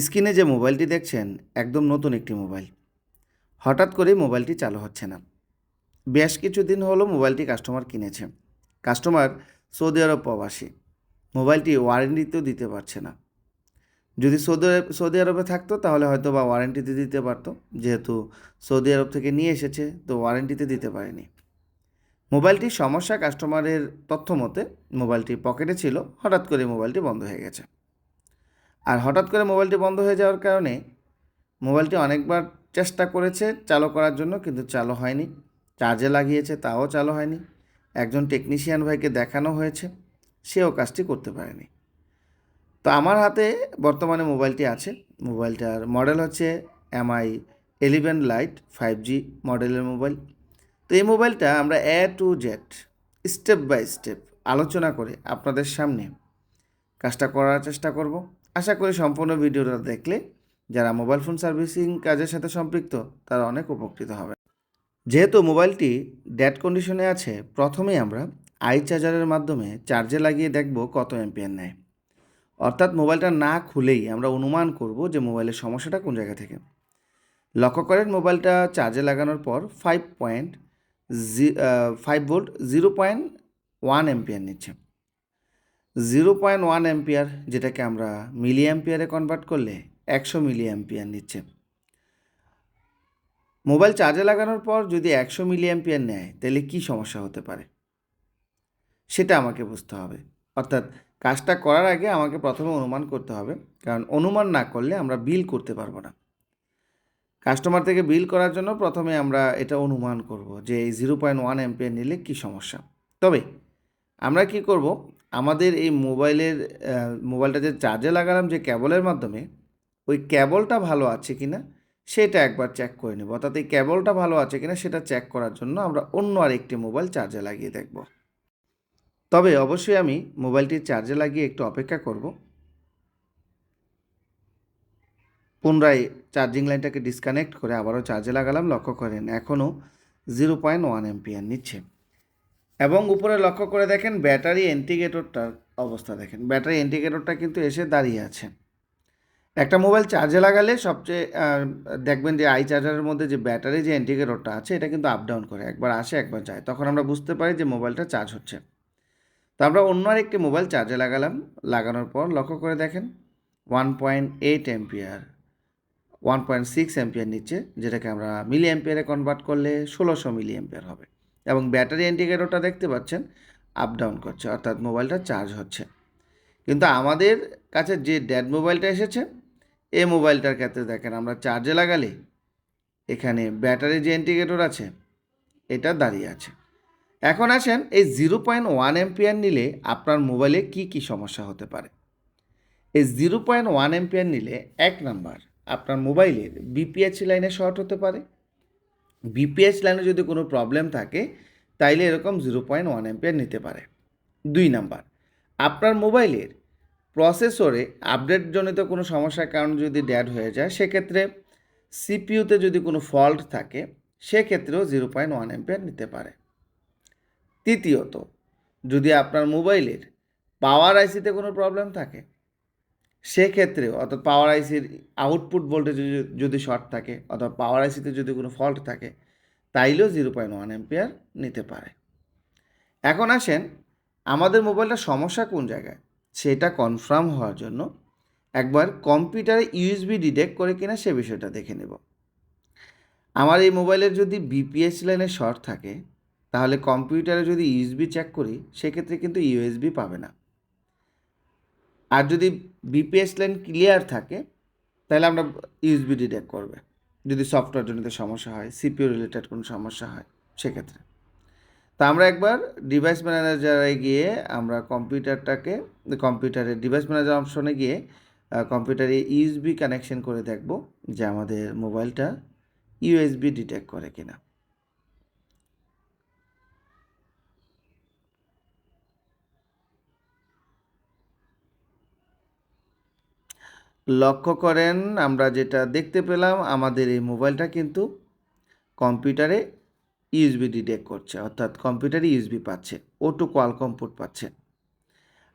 স্ক্রিনে যে মোবাইলটি দেখছেন, একদম নতুন একটি মোবাইল। হঠাৎ করে মোবাইলটি চালু হচ্ছে না। বেশ কিছুদিন হলো মোবাইলটি কাস্টমার কিনেছে। কাস্টমার সৌদি আরব প্রবাসী। মোবাইলটি ওয়ারেন্টিতেও দিতে পারছে না। যদি সৌদি সৌদি আরবে থাকতো, তাহলে হয়তো বা ওয়ারেন্টিতে দিতে পারতো। যেহেতু সৌদি আরব থেকে নিয়ে এসেছে, তো ওয়ারেন্টিতে দিতে পারেনি। মোবাইলটির সমস্যা কাস্টমারের তথ্য মতে মোবাইলটি পকেটে ছিল। হঠাৎ করে মোবাইলটি বন্ধ হয়ে গেছে। আর হঠাৎ করে মোবাইলটি বন্ধ হয়ে যাওয়ার কারণে মোবাইলটি অনেকবার চেষ্টা করেছে চালু করার জন্য, কিন্তু চালু হয়নি। চার্জে লাগিয়েছে, তাও চালু হয়নি। একজন টেকনিশিয়ান ভাইকে দেখানো হয়েছে, সেও কাজটি করতে পারেনি। তো আমার হাতে বর্তমানে মোবাইলটি আছে। মোবাইলটার মডেল হচ্ছে Mi eleven lite five G মডেলের মোবাইল। তো এই মোবাইলটা আমরা A to Z step by step আলোচনা করে আপনাদের সামনে কাজটা করার চেষ্টা করব। আশা করি সম্পূর্ণ ভিডিওটা দেখলে যারা মোবাইল ফোন সার্ভিসিং কাজের সাথে সম্পৃক্ত, তারা অনেক উপকৃত হবে। যেহেতু মোবাইলটি ড্যাট কন্ডিশনে আছে, প্রথমেই আমরা আই চার্জারের মাধ্যমে চার্জে লাগিয়ে দেখব কত অ্যাম্পিয়ার নেয়। অর্থাৎ মোবাইলটা না খুলেই আমরা অনুমান করব যে মোবাইলের সমস্যাটা কোন জায়গা থেকে। লক্ষ্য করেন মোবাইলটা চার্জে লাগানোর পর five point G five volt zero point one ampere নিচ্ছে। জিরো পয়েন্ট ওয়ান অ্যাম্পিয়ার যেটাকে আমরা মিলি অ্যাম্পিয়ারে কনভার্ট করলে একশো মিলি অ্যাম্পিয়ার নিচ্ছে। মোবাইল চার্জে লাগানোর পর যদি একশো মিলি অ্যাম্পিয়ার নেয়, তাহলে কী সমস্যা হতে পারে? সেটা আমাকে বুঝতে হবে। অর্থাৎ কাজটা করার আগে আমাকে প্রথমে অনুমান করতে হবে, কারণ অনুমান না করলে আমরা বিল করতে পারব না। কাস্টমার থেকে বিল করার জন্য প্রথমে আমরা এটা অনুমান করব যে এই জিরো পয়েন্ট ওয়ান অ্যাম্পিয়ার নিলে কী সমস্যা। তবে আমরা কি করব? আমাদের এই মোবাইলের মোবাইলটা যে চার্জে লাগালাম যে ক্যাবলের মাধ্যমে, ওই ক্যাবলটা ভালো আছে কি না সেটা একবার চেক করে নেব। অর্থাৎ এই ক্যাবলটা ভালো আছে কিনা সেটা চেক করার জন্য আমরা অন্য আরেকটি মোবাইল চার্জে লাগিয়ে দেখব। তবে অবশ্যই আমি মোবাইলটি চার্জে লাগিয়ে একটু অপেক্ষা করব। পুনরায় চার্জিং লাইনটাকে ডিসকানেক্ট করে আবারও চার্জে লাগালাম, লক্ষ্য করেন এখনও জিরো পয়েন্ট ওয়ান এমপিআর নিচ্ছে। এবং উপরে লক্ষ্য করে দেখেন ব্যাটারি ইন্ডিকেটরটার অবস্থা দেখেন। ব্যাটারি ইন্ডিকেটরটা কিন্তু এসে দাঁড়িয়ে আছে। একটা মোবাইল চার্জে লাগালে সবচেয়ে দেখবেন যে আই চার্জারের মধ্যে যে ব্যাটারি যে ইন্ডিকেটরটা আছে, এটা কিন্তু আপ ডাউন করে, একবার আসে, একবার যায়। তখন আমরা বুঝতে পারি যে মোবাইলটা চার্জ হচ্ছে। তো আমরা অন্য আরেকটি মোবাইল চার্জে লাগালাম। লাগানোর পর লক্ষ্য করে দেখেন one point eight ampere one point six ampere নিচ্ছে যেটাকে আমরা মিলি এমপিআরে কনভার্ট করলে ষোলোশো মিলি এমপিআর হবে। এবং ব্যাটারি ইন্ডিকেটরটা দেখতে পাচ্ছেন আপ ডাউন করছে, অর্থাৎ মোবাইলটা চার্জ হচ্ছে। কিন্তু আমাদের কাছে যে ড্যাড মোবাইলটা এসেছে এই মোবাইলটার ক্ষেত্রে দেখেন, আমরা চার্জে লাগালে এখানে ব্যাটারি যে ইন্ডিকেটর আছে, এটা দাঁড়িয়ে আছে। এখন আসেন, এই জিরো পয়েন্ট ওয়ান এমপিআর নিলে আপনার মোবাইলে কি কি সমস্যা হতে পারে? এই জিরো পয়েন্ট ওয়ান এমপিআর নিলে এক নাম্বার আপনার মোবাইলের বিপিএইচ লাইনে শর্ট হতে পারে বিপিএইচ লাইনে যদি কোনো প্রবলেম থাকে, তাইলে এরকম জিরো পয়েন্ট ওয়ান এমপিআর নিতে পারে। দুই নাম্বার, আপনার মোবাইলের প্রসেসরে আপডেটজনিত কোনো সমস্যার কারণে যদি ড্যাড হয়ে যায়, সেক্ষেত্রে সিপিইউতে যদি কোনো ফল্ট থাকে, সেক্ষেত্রেও জিরো পয়েন্ট ওয়ান এমপিআর নিতে পারে। তৃতীয়ত, যদি আপনার মোবাইলের পাওয়ার আইসিতে কোনো প্রবলেম থাকে সেক্ষেত্রেও অর্থাৎ পাওয়ার আইসির আউটপুট ভোল্টেজ যদি শর্ট থাকে অথবা পাওয়ার আইসিতে যদি কোনো ফল্ট থাকে, তাইলেও জিরো পয়েন্ট ওয়ান এম্পিয়ার নিতে পারে। এখন আসেন, আমাদের মোবাইলটা সমস্যা কোন জায়গায়? সেটা কনফার্ম হওয়ার জন্য একবার কম্পিউটারে ইউএসবি ডিটেক্ট করে কিনা সে বিষয়টা দেখে নেব। আমার এই মোবাইলের যদি বিপিএস লাইনে শর্ট থাকে, তাহলে কম্পিউটারে যদি ইউএসবি চেক করি, সেক্ষেত্রে কিন্তু ইউএসবি পাবে না। আর যদি বিপিএস লাইন ক্লিয়ার থাকে, তাহলে আমরা ইউএসবি ডিটেক্ট করবে। যদি সফটওয়্যার জনিত সমস্যা হয় সিপিইউ রিলেটেড কোনো সমস্যা হয়, সেক্ষেত্রে। তা আমরা একবার ডিভাইস ম্যানেজারে গিয়ে আমরা কম্পিউটারটাকে কম্পিউটারের ডিভাইস ম্যানেজার অপশনে গিয়ে কম্পিউটারে ইউএসবি কানেকশন করে দেখব যে আমাদের মোবাইলটা ইউএসবি ডিটেক্ট করে কিনা। লক্ষ্য করেন, আমরা যেটা দেখতে পেলাম, আমাদের এই মোবাইলটা কিন্তু কম্পিউটারে ইউএসবি ডিটেক্ট করছে, অর্থাৎ কম্পিউটারে ইউএসবি পাচ্ছে ওটু কোয়ালকম পোর্ট পাচ্ছে।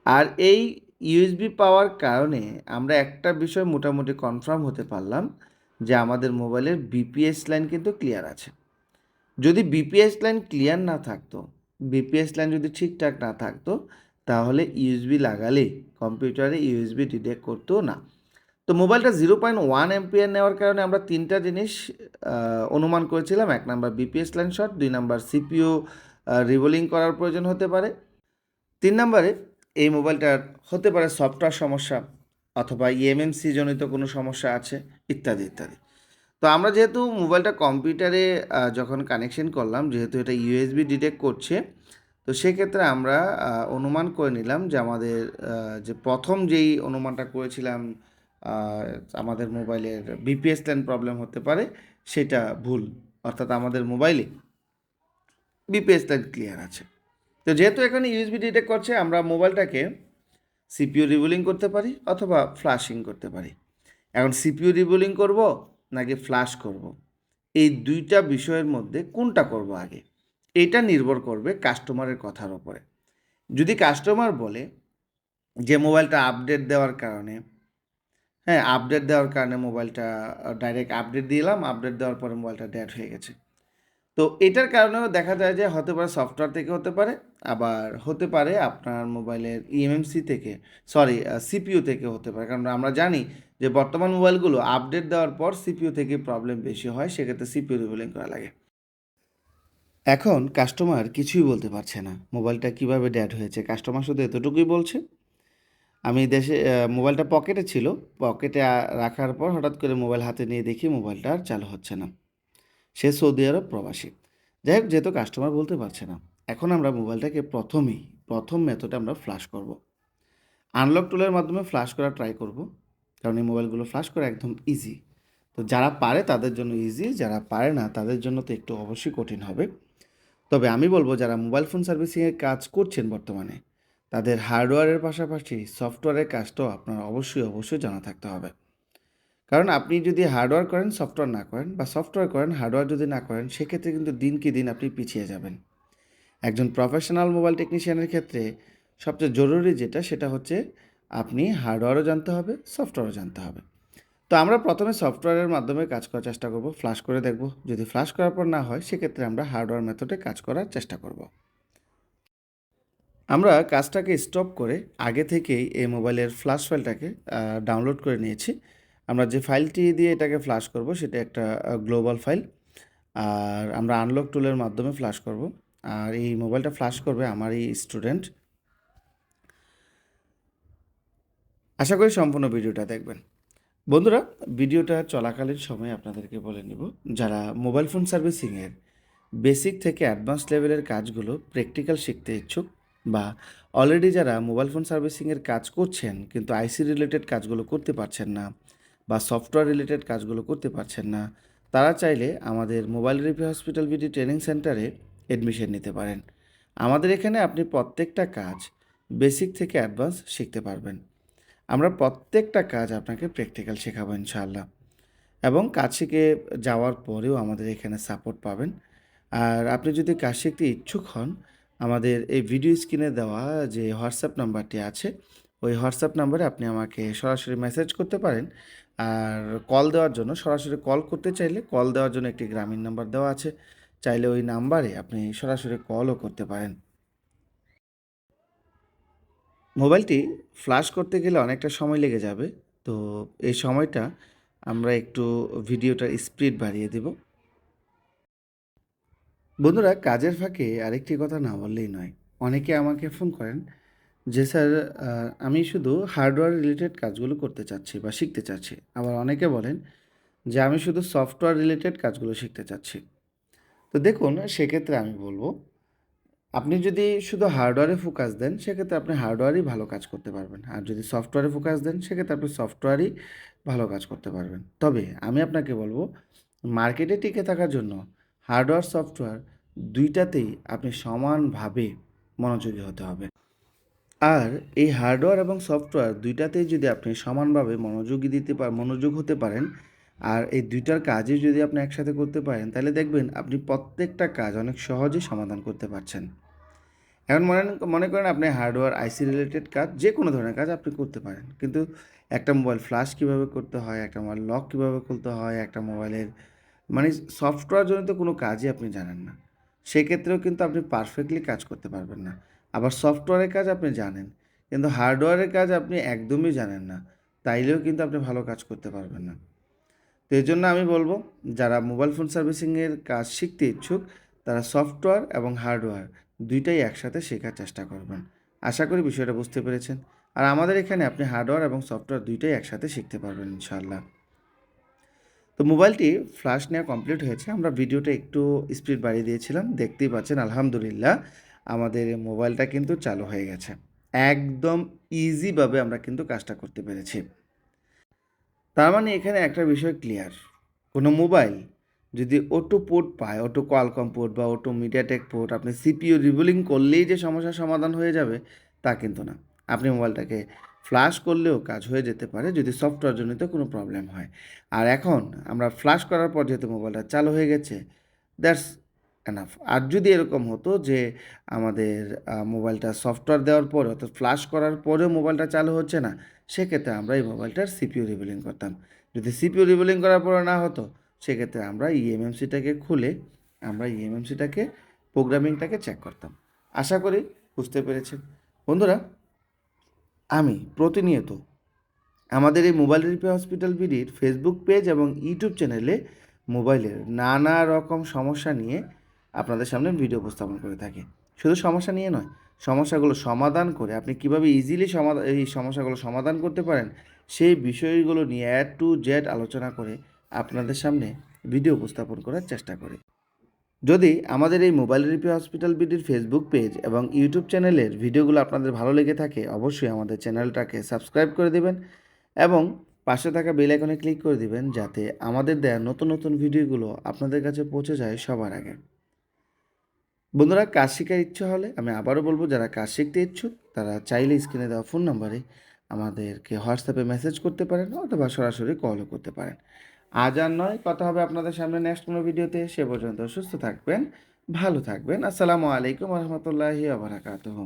আর এই ইউএসবি পাওয়ার কারণে আমরা একটা বিষয় মোটামুটি কনফার্ম হতে পারলাম, যে আমাদের মোবাইলের বিপিএস লাইন কিন্তু ক্লিয়ার আছে। যদি বিপিএস লাইন ক্লিয়ার না থাকতো, বিপিএস লাইন যদি ঠিকঠাক না থাকতো, তাহলে ইউএসবি লাগালে কম্পিউটারে ইউএসবি ডিটেক্ট করতো না। তো মোবাইলটা জিরো পয়েন্ট ওয়ান এমপিআর নেওয়ার কারণে আমরা তিনটা জিনিস অনুমান করেছিলাম। এক নাম্বার বিপিএস লাইন শট দুই নাম্বার সিপিইউ রিবোলিং করার প্রয়োজন হতে পারে। তিন নম্বরে এই মোবাইলটার হতে পারে সফটওয়্যার সমস্যা অথবা ইএমএমসি জনিত কোনো সমস্যা আছে, ইত্যাদি ইত্যাদি। তো আমরা যেহেতু মোবাইলটা কম্পিউটারে যখন কানেকশন করলাম, যেহেতু এটা ইউএসবি ডিটেক্ট করছে, তো সেক্ষেত্রে আমরা অনুমান করে নিলাম যে আমাদের যে প্রথম যেই অনুমানটা করেছিলাম আমাদের মোবাইলের বিপিএস লাইন প্রবলেম হতে পারে, সেটা ভুল। অর্থাৎ আমাদের মোবাইলে বিপিএস লাইন ক্লিয়ার আছে। তো যেহেতু এখানে ইউএসবি ডিটেক্ট করছে, আমরা মোবাইলটাকে সিপিইউ রিবুলিং করতে পারি অথবা ফ্লাশিং করতে পারি। এখন সিপিইউ রিবুলিং করব নাকি ফ্লাশ করব? এই দুইটা বিষয়ের মধ্যে কোনটা করব আগে? এটা নির্ভর করবে কাস্টমারের কথার ওপরে যদি কাস্টমার বলে যে মোবাইলটা আপডেট দেওয়ার কারণে হ্যাঁ আপডেট দেওয়ার কারণে মোবাইলটা ডাইরেক্ট আপডেট দিলাম আপডেট দেওয়ার পরে মোবাইলটা ডেড হয়ে গেছে। তো এটার কারণেও দেখা যায় যে হতে পারে সফটওয়্যার থেকে হতে পারে, আবার হতে পারে আপনার মোবাইলের ইএমএমসি থেকে সরি সিপিইউ থেকে হতে পারে। কারণ আমরা জানি যে বর্তমান মোবাইলগুলো আপডেট দেওয়ার পর সিপিইউ থেকে প্রবলেম বেশি হয়, সেক্ষেত্রে সিপিইউ রিবুলিং করা লাগে। এখন কাস্টমার কিছুই বলতে পারছে না মোবাইলটা কীভাবে ড্যাড হয়েছে কাস্টমার শুধু এতটুকুই বলছে আমি দেশে মোবাইলটা পকেটে ছিল। পকেটে রাখার পর হঠাৎ করে মোবাইল হাতে নিয়ে দেখি মোবাইলটা আর চালু হচ্ছে না। সে সৌদি আরব প্রবাসী। যাই হোক, যেহেতু কাস্টমার বলতে পারছে না, এখন আমরা মোবাইলটাকে প্রথমেই, প্রথম মেথডে আমরা ফ্লাশ করব। আনলক টুলের মাধ্যমে ফ্লাশ করা ট্রাই করব, কারণ এই মোবাইলগুলো ফ্লাশ করা একদম ইজি তো যারা পারে তাদের জন্য ইজি যারা পারে না তাদের জন্য তো একটু অবশ্যই কঠিন হবে। তবে আমি বলব, যারা মোবাইল ফোন সার্ভিসিংয়ের কাজ করছেন বর্তমানে তাদের হার্ডওয়্যারের পাশাপাশি সফটওয়্যারের কাজটাও আপনার অবশ্যই অবশ্যই জানা থাকতে হবে। কারণ আপনি যদি হার্ডওয়্যার করেন, সফটওয়্যার না করেন বা সফটওয়্যার করেন, হার্ডওয়্যার যদি না করেন, সেক্ষেত্রে কিন্তু দিন কি দিন আপনি পিছিয়ে যাবেন। একজন প্রফেশনাল মোবাইল টেকনিশিয়ানের ক্ষেত্রে সবচেয়ে জরুরি যেটা, সেটা হচ্ছে আপনি হার্ডওয়্যারও জানতে হবে, সফটওয়্যারও জানতে হবে। তো আমরা প্রথমে সফটওয়্যারের মাধ্যমে কাজ করার চেষ্টা করব, ফ্লাশ করে দেখব। যদি ফ্লাশ করার পর না হয়, সেক্ষেত্রে আমরা হার্ডওয়্যার মেথডে কাজ করার চেষ্টা করব। আমরা কাজটাকে স্টপ করে আগে থেকেই এই মোবাইলের ফ্ল্যাশ ফাইলটাকে ডাউনলোড করে নিয়েছি। আমরা যে ফাইলটি দিয়ে এটাকে ফ্ল্যাশ করব, সেটা একটা গ্লোবাল ফাইল আর আমরা আনলক টুলের মাধ্যমে ফ্ল্যাশ করব। আর এই মোবাইলটা ফ্ল্যাশ করবে আমার এই স্টুডেন্ট আশা করি সম্পূর্ণ ভিডিওটা দেখবেন। বন্ধুরা, ভিডিওটা চলাকালীন সময় আপনাদেরকে বলে নিব, যারা মোবাইল ফোন সার্ভিসিংয়ের বেসিক থেকে অ্যাডভান্স লেভেলের কাজগুলো প্র্যাকটিক্যাল শিখতে ইচ্ছুক বা অলরেডি যারা মোবাইল ফোন সার্ভিসিংয়ের কাজ করছেন, কিন্তু আইসি রিলেটেড কাজগুলো করতে পারছেন না বা সফটওয়্যার রিলেটেড কাজগুলো করতে পারছেন না, তারা চাইলে আমাদের mobile repair hospital BD training সেন্টারে অ্যাডমিশন নিতে পারেন। আমাদের এখানে আপনি প্রত্যেকটা কাজ বেসিক থেকে অ্যাডভান্স শিখতে পারবেন। আমরা প্রত্যেকটা কাজ আপনাকে প্র্যাকটিক্যাল শেখাবো ইনশাআল্লাহ। এবং কাজ শিখে যাওয়ার পরেও আমাদের এখানে সাপোর্ট পাবেন। আর আপনি যদি কাজ শিখতে ইচ্ছুক হন আমাদের এই ভিডিও স্ক্রিনে দেওয়া যে হোয়াটসঅ্যাপ নাম্বারটি আছে, ওই হোয়াটসঅ্যাপ নাম্বারে আপনি আমাকে সরাসরি মেসেজ করতে পারেন। আর কল দেওয়ার জন্য সরাসরি কল করতে চাইলে কল দেওয়ার জন্য একটি গ্রামীণ নাম্বার দেওয়া আছে। চাইলে ওই নাম্বারে আপনি সরাসরি কলও করতে পারেন। মোবাইলটি ফ্ল্যাশ করতে গেলে অনেকটা সময় লেগে যাবে। তো এই সময়টা আমরা একটু ভিডিওটার স্পিড বাড়িয়ে দেব। বন্ধুরা, কাজের ফাঁকে আরেকটি কথা না বললেই নয়। অনেকে আমাকে ফোন করেন যে, স্যার আমি শুধু হার্ডওয়্যার রিলেটেড কাজগুলো করতে চাচ্ছি বা শিখতে চাচ্ছি। আবার অনেকে বলেন যে, আমি শুধু সফটওয়্যার রিলেটেড কাজগুলো শিখতে চাচ্ছি। তো দেখুন, সেক্ষেত্রে আমি বলব, আপনি যদি শুধু হার্ডওয়্যারে ফোকাস দেন, সেক্ষেত্রে আপনি হার্ডওয়্যারই ভালো কাজ করতে পারবেন। আর যদি সফটওয়্যারে ফোকাস দেন, সেক্ষেত্রে আপনি সফটওয়্যারই ভালো কাজ করতে পারবেন। তবে আমি আপনাকে বলব, মার্কেটে টিকে থাকার জন্য হার্ডওয়্যার সফটওয়্যার দুইটাতেই আপনি সমানভাবে মনোযোগী হতে হবে। আর এই হার্ডওয়্যার এবং সফটওয়্যার দুইটাতেই যদি আপনি সমানভাবে মনোযোগী দিতে পার মনোযোগ হতে পারেন, আর এই দুইটার কাজই যদি আপনি একসাথে করতে পারেন, তাহলে দেখবেন আপনি প্রত্যেকটা কাজ অনেক সহজেই সমাধান করতে পারছেন। এখন মনে মনে করেন আপনি হার্ডওয়্যার আইসি রিলেটেড কাজ যে কোনো ধরনের কাজ আপনি করতে পারেন। কিন্তু একটা মোবাইল ফ্ল্যাশ কীভাবে করতে হয়, একটা মোবাইল লক কীভাবে খুলতে হয়, একটা মোবাইলের মানে সফটওয়্যার জনিত কোনো কাজই আপনি জানেন না। সেক্ষেত্রেও কিন্তু আপনি পারফেক্টলি কাজ করতে পারবেন না। আবার সফটওয়্যারের কাজ আপনি জানেন, কিন্তু হার্ডওয়্যারের কাজ আপনি একদমই জানেন না, তাইলেও কিন্তু আপনি ভালো কাজ করতে পারবেন না। তো এই জন্য আমি বলব, যারা মোবাইল ফোন সার্ভিসিংয়ের কাজ শিখতে ইচ্ছুক, তারা সফটওয়্যার এবং হার্ডওয়্যার দুইটাই একসাথে শেখার চেষ্টা করবেন। আশা করি বিষয়টা বুঝতে পেরেছেন। আর আমাদের এখানে আপনি হার্ডওয়্যার এবং সফটওয়্যার দুইটাই একসাথে শিখতে পারবেন, ইনশাআল্লাহ। তো মোবাইলটি ফ্ল্যাশ নেওয়া কমপ্লিট হয়েছে। আমরা ভিডিওটা একটু স্পিড বাড়িয়ে দিয়েছিলাম। দেখতেই পাচ্ছেন, আলহামদুলিল্লাহ, আমাদের মোবাইলটা কিন্তু চালু হয়ে গেছে। একদম ইজিভাবে আমরা কিন্তু কাজটা করতে পেরেছি। তার মানে এখানে একটা বিষয় ক্লিয়ার কোনো মোবাইল যদি অটো পোর্ট পায় অটো কোয়ালকম পোর্ট বা অটো মিডিয়াটেক পোর্ট আপনি সিপিইউ রিবুলিং করলেই যে সমস্যার সমাধান হয়ে যাবে, তা কিন্তু না। আপনি মোবাইলটাকে ফ্ল্যাশ করলেও কাজ হয়ে যেতে পারে যদি সফটওয়্যার জনিত কোনো প্রবলেম হয়। আর এখন আমরা ফ্ল্যাশ করার পর যেহেতু মোবাইলটা চালু হয়ে গেছে দ্যাটস এনাফ আর যদি এরকম হতো যে আমাদের মোবাইলটা সফটওয়্যার দেওয়ার পরে অর্থাৎ ফ্ল্যাশ করার পরেও মোবাইলটা চালু হচ্ছে না, সেক্ষেত্রে আমরা এই মোবাইলটার সিপিইউ রিবুলিং করতাম। যদি সিপিইউ রিবুলিং করার পরে না হতো, সেক্ষেত্রে আমরা E ইএমএমসিটাকে খুলে আমরা E ইএমএমসিটাকে প্রোগ্রামিংটাকে চেক করতাম। আশা করি বুঝতে পেরেছেন। বন্ধুরা আমি, প্রতিনিয়ত। আমাদের এই মোবাইল রিপেয়ার হসপিটাল বিডির ফেসবুক পেজ এবং ইউটিউব চ্যানেলে মোবাইলের নানা রকম সমস্যা নিয়ে আপনাদের সামনে ভিডিও উপস্থাপন করে থাকি। শুধু সমস্যা নিয়ে নয়, সমস্যাগুলো সমাধান করে আপনি কীভাবে ইজিলি সমাধান এই সমস্যাগুলো সমাধান করতে পারেন, সেই বিষয়গুলো নিয়ে অ্যাড টু জেড আলোচনা করে আপনাদের সামনে ভিডিও উপস্থাপন করার চেষ্টা করি। যদি আমাদের এই মোবাইল রিপেয়ার হসপিটাল বিডির ফেসবুক পেজ এবং ইউটিউব চ্যানেলের ভিডিওগুলো আপনাদের ভালো লেগে থাকে, অবশ্যই আমাদের চ্যানেলটাকে সাবস্ক্রাইব করে দেবেন এবং পাশে থাকা বেল আইকনে ক্লিক করে দিবেন যাতে আমাদের দেয়া নতুন নতুন ভিডিওগুলো আপনাদের কাছে পৌঁছে যায় সবার আগে। বন্ধুরা, কাজ শেখার ইচ্ছে হলে আমি আবারও বলব, যারা কাজ শিখতে ইচ্ছুক, তারা চাইলে স্ক্রিনে দেওয়া ফোন নাম্বারে আমাদেরকে হোয়াটসঅ্যাপে মেসেজ করতে পারেন অথবা সরাসরি কলও করতে পারেন। আজ আর নয়, কথা হবে আপনাদের সামনে নেক্সট কোনো ভিডিওতে। সে পর্যন্ত সুস্থ থাকবেন, ভালো থাকবেন। আসসালামু আলাইকুম রহমতুল্লাহি আবরাকাতুহ